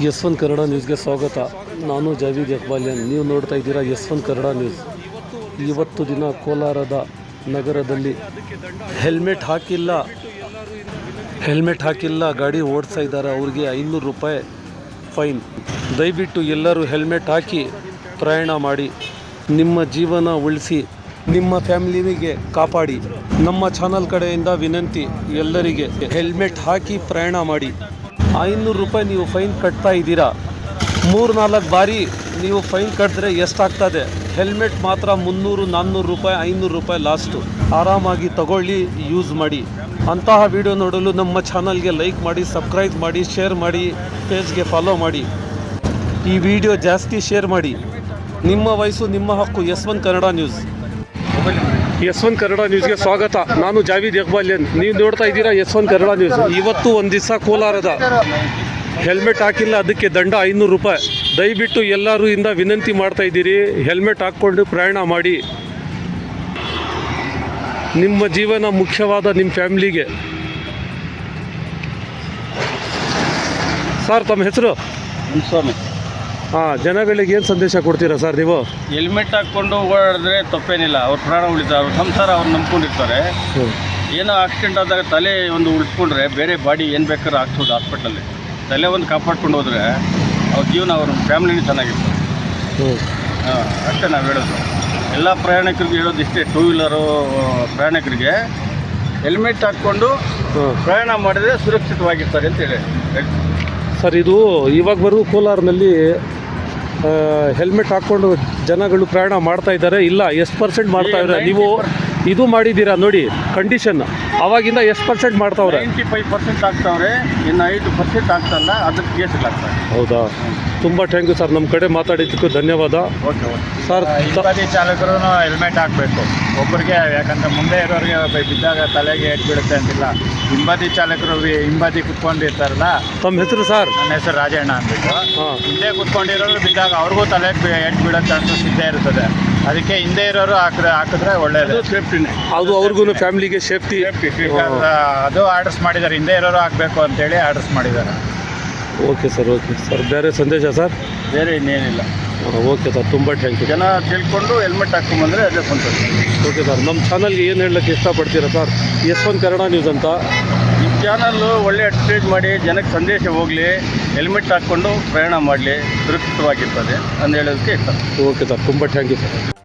S one Kannada ನ್ಯೂಸ್ಗೆ ಸ್ವಾಗತ. ನಾನು ಜಾವೀದ್ ಇಕ್ಬಾಲಿಯನ್. ನೀವು ನೋಡ್ತಾ ಇದ್ದೀರಾ ಎಸ್ ಒನ್ ಕನ್ನಡ ನ್ಯೂಸ್. ಇವತ್ತು ದಿನ ಕೋಲಾರದ ನಗರದಲ್ಲಿ ಹೆಲ್ಮೆಟ್ ಹಾಕಿಲ್ಲ. ಹೆಲ್ಮೆಟ್ ಹಾಕಿಲ್ಲ. ಗಾಡಿ ಓಡಿಸ್ತಾ ಇದ್ದಾರೆ. ಅವ್ರಿಗೆ ಐನೂರು ರೂಪಾಯಿ ಫೈನ್. ದಯವಿಟ್ಟು ಎಲ್ಲರೂ ಹೆಲ್ಮೆಟ್ ಹಾಕಿ ಪ್ರಯಾಣ ಮಾಡಿ. ನಿಮ್ಮ ಜೀವನ ಉಳಿಸಿ. ನಿಮ್ಮ ಫ್ಯಾಮಿಲಿಗೆ ಕಾಪಾಡಿ. ನಮ್ಮ ಚಾನಲ್ ಕಡೆಯಿಂದ ವಿನಂತಿ ಎಲ್ಲರಿಗೆ. ಹೆಲ್ಮೆಟ್ ಹಾಕಿ ಪ್ರಯಾಣ ಮಾಡಿ. ಐನೂರು ರೂಪಾಯಿ ನೀವು ಫೈನ್ ಕಟ್ತಾ ಇದ್ದೀರಾ? ಮೂರು ನಾಲ್ಕು ಬಾರಿ ನೀವು ಫೈನ್ ಕಟ್ಟಿದ್ರೆ ಎಷ್ಟಾಗ್ತದೆ? ಹೆಲ್ಮೆಟ್ ಮಾತ್ರ ಮುನ್ನೂರು, ನಾನ್ನೂರು ರೂಪಾಯಿ, ಐನೂರು ರೂಪಾಯಿ ಲಾಸ್ಟು. ಆರಾಮಾಗಿ ತಗೊಳ್ಳಿ, ಯೂಸ್ ಮಾಡಿ. ಅಂತಹ ವಿಡಿಯೋ ನೋಡಲು ನಮ್ಮ ಚಾನಲ್ಗೆ ಲೈಕ್ ಮಾಡಿ, ಸಬ್ಸ್ಕ್ರೈಬ್ ಮಾಡಿ, ಶೇರ್ ಮಾಡಿ, ಪೇಜ್ಗೆ ಫಾಲೋ ಮಾಡಿ. ಈ ವಿಡಿಯೋ ಜಾಸ್ತಿ ಶೇರ್ ಮಾಡಿ. ನಿಮ್ಮ ವಯಸ್ಸು, ನಿಮ್ಮ ಹಕ್ಕು, S one Kannada news. S one Kannada ನ್ಯೂಸ್ಗೆ ಸ್ವಾಗತ. ನಾನು ಜಾವೀದ್ ಇಕ್ಬಾಲಿಯನ್ ನೀವು ನೋಡ್ತಾ ಇದ್ದೀರಾ ಎಸ್ ಒನ್ ಕನ್ನಡ ನ್ಯೂಸ್? ಇವತ್ತು ಒಂದು ದಿವಸ ಕೋಲಾರದ ಹೆಲ್ಮೆಟ್ ಹಾಕಿಲ್ಲ, ಅದಕ್ಕೆ ದಂಡ ಐನೂರು ರೂಪಾಯಿ. ದಯವಿಟ್ಟು ಎಲ್ಲರೂ ಇಂದ ವಿನಂತಿ ಮಾಡ್ತಾ ಇದ್ದೀರಿ. ಹೆಲ್ಮೆಟ್ ಹಾಕ್ಕೊಂಡು ಪ್ರಯಾಣ ಮಾಡಿ. ನಿಮ್ಮ ಜೀವನ ಮುಖ್ಯವಾದ ನಿಮ್ಮ ಫ್ಯಾಮ್ಲಿಗೆ. ಸರ್, ತಮ್ಮ ಹೆಸರು? ಸ್ವಾಮಿ. ಹಾಂ ಜನಗಳಿಗೆ ಏನು ಸಂದೇಶ ಕೊಡ್ತೀರಾ ಸರ್ ನೀವು? ಹೆಲ್ಮೆಟ್ ಹಾಕ್ಕೊಂಡು ಓಡಾಡಿದ್ರೆ ತಪ್ಪೇನಿಲ್ಲ. ಅವ್ರ ಪ್ರಾಣ ಉಳಿತಾರೆ ಅವ್ರ ಸಂಸಾರ ಅವ್ರು ನಂಬ್ಕೊಂಡಿರ್ತಾರೆ. ಏನೋ ಆಕ್ಸಿಡೆಂಟ್ ಆದಾಗ ತಲೆ ಒಂದು ಉಳಿಸ್ಕೊಂಡ್ರೆ ಬೇರೆ ಬಾಡಿ ಏನು ಬೇಕಾದ್ರೂ ಹಾಕ್ಸೋದು ಹಾಸ್ಪಿಟ್ಲಲ್ಲಿ ತಲೆ ಒಂದು ಕಾಪಾಡ್ಕೊಂಡು ಹೋದರೆ ಅವ್ರ ಜೀವನ ಅವ್ರ ಫ್ಯಾಮಿಲಿನೂ ಚೆನ್ನಾಗಿರ್ತದೆ ಹ್ಞೂ ಹಾಂ ಅಷ್ಟೇ ನಾವು ಹೇಳೋದು. ಎಲ್ಲ ಪ್ರಯಾಣಿಕರಿಗೆ ಹೇಳೋದು ಇಷ್ಟೇ. ಟೂ ವೀಲರು ಪ್ರಯಾಣಿಕರಿಗೆ ಹೆಲ್ಮೆಟ್ ಹಾಕ್ಕೊಂಡು ಪ್ರಯಾಣ ಮಾಡಿದರೆ ಸುರಕ್ಷಿತವಾಗಿರ್ತಾರೆ ಅಂತ ಹೇಳಿ. ಹೇಳ್ತೀನಿ. ಸರ್ ಇದು ಇವಾಗ ಬರೋ ಕೋಲಾರ್ನಲ್ಲಿ ಹೆಲ್ಮೆಟ್ ಹಾಕ್ಕೊಂಡು ಜನಗಳು ಪ್ರಯಾಣ ಮಾಡ್ತಾ ಇದ್ದಾರೆ. ಇಲ್ಲ ಎಷ್ಟು ಪರ್ಸೆಂಟ್ ಮಾಡ್ತಾ ಇದ್ದಾರೆ? ನೀವು ಇದು ಮಾಡಿದ್ದೀರಾ ನೋಡಿ ಕಂಡೀಷನ್ ಅವಾಗಿಂದ ಎಷ್ಟು ಪರ್ಸೆಂಟ್ ಮಾಡ್ತಾವ್ರೆ? ನೈಂಟಿ ಫೈವ್ ಪರ್ಸೆಂಟ್ ಆಗ್ತಾವ್ರೆ. ಇನ್ನು ಐದು ಪರ್ಸೆಂಟ್ ಆಗ್ತಲ್ಲ ಅದಕ್ಕೆ ಕೇಸ್ ಹೌದಾ? ತುಂಬ ಥ್ಯಾಂಕ್ ಯು ಸರ್ ನಮ್ಮ ಕಡೆ ಮಾತಾಡಿದ್ದಕ್ಕೂ ಧನ್ಯವಾದ. ಓಕೆ ಸರ್ ಚಾಲಕರು ಹೆಲ್ಮೆಟ್ ಹಾಕಬೇಕು. ಒಬ್ಬರಿಗೆ ಯಾಕಂದ್ರೆ ಮುಂದೆ ಇರೋರಿಗೆ ಬಿದ್ದಾಗ ತಲೆಗೆ ಏಟ್ ಬೀಳುತ್ತೆ ಅಂತಿಲ್ಲ. ಹಿಂಬದಿ ಚಾಲಕರು ಹಿಂಬದಿ ಕುತ್ಕೊಂಡಿರ್ತಾರಲ್ಲ ತಮ್ಮ ಹೆಸರು ಸರ್? ನನ್ನ ಹೆಸರು ರಾಜಣ್ಣ ಅಂದ್ಬಿಟ್ಟು. ಹಿಂದೆ ಕುತ್ಕೊಂಡಿರೋರು ಬಿದ್ದಾಗ ಅವ್ರಿಗೂ ತಲೆಗೆ ಏಟ್ ಬೀಳೋ ಚಾನ್ಸಸ್ ಇದ್ದೇ ಇರ್ತದೆ. ಅದಕ್ಕೆ ಹಿಂದೆ ಇರೋರು ಹಾಕಿದ್ರೆ ಹಾಕಿದ್ರೆ ಒಳ್ಳೇದು. ಸೇಫ್ಟಿನೇ ಅದು ಅವ್ರಿಗೂ ಫ್ಯಾಮಿಲಿಗೆ ಸೇಫ್ಟಿ. ಅದು ಆರ್ಡರ್ಸ್ ಮಾಡಿದ್ದಾರೆ. ಹಿಂದೆ ಇರೋರು ಹಾಕಬೇಕು ಅಂತೇಳಿ ಆರ್ಡರ್ಸ್ ಮಾಡಿದ್ದಾರೆ. Okay sir okay sir. ಬೇರೆ ಸಂದೇಶ ಸರ್? ಬೇರೆ ಇನ್ನೇನಿಲ್ಲ. ಓಕೆ ಸರ್ ತುಂಬ ಥ್ಯಾಂಕ್ ಯು ಜನ ತಿಳ್ಕೊಂಡು ಹೆಲ್ಮೆಟ್ ಹಾಕೊಂಬಂದ್ರೆ ಅದೇ ಸಂತೋಷ ಓಕೆ ಸರ್ ನಮ್ಮ ಚಾನಲ್ಗೆ ಏನು ಹೇಳಕ್ಕೆ ಇಷ್ಟಪಡ್ತೀರಾ sir S one Kannada news ಅಂತ. ನಿಮ್ಮ ಚಾನಲ್ಲು ಒಳ್ಳೆ ಅಡ್ವರ್ಟೈಸ್ ಮಾಡಿ ಜನಕ್ಕೆ ಸಂದೇಶ ಹೋಗಲಿ ಹೆಲ್ಮೆಟ್ ಹಾಕ್ಕೊಂಡು ಪ್ರಯಾಣ ಮಾಡಲಿ ಸುರಕ್ಷಿತವಾಗಿರ್ತದೆ ಅಂತ ಹೇಳೋದಕ್ಕೆ ಇಷ್ಟ. ಓಕೆ ಸರ್ ತುಂಬ ಥ್ಯಾಂಕ್ ಯು ಸರ್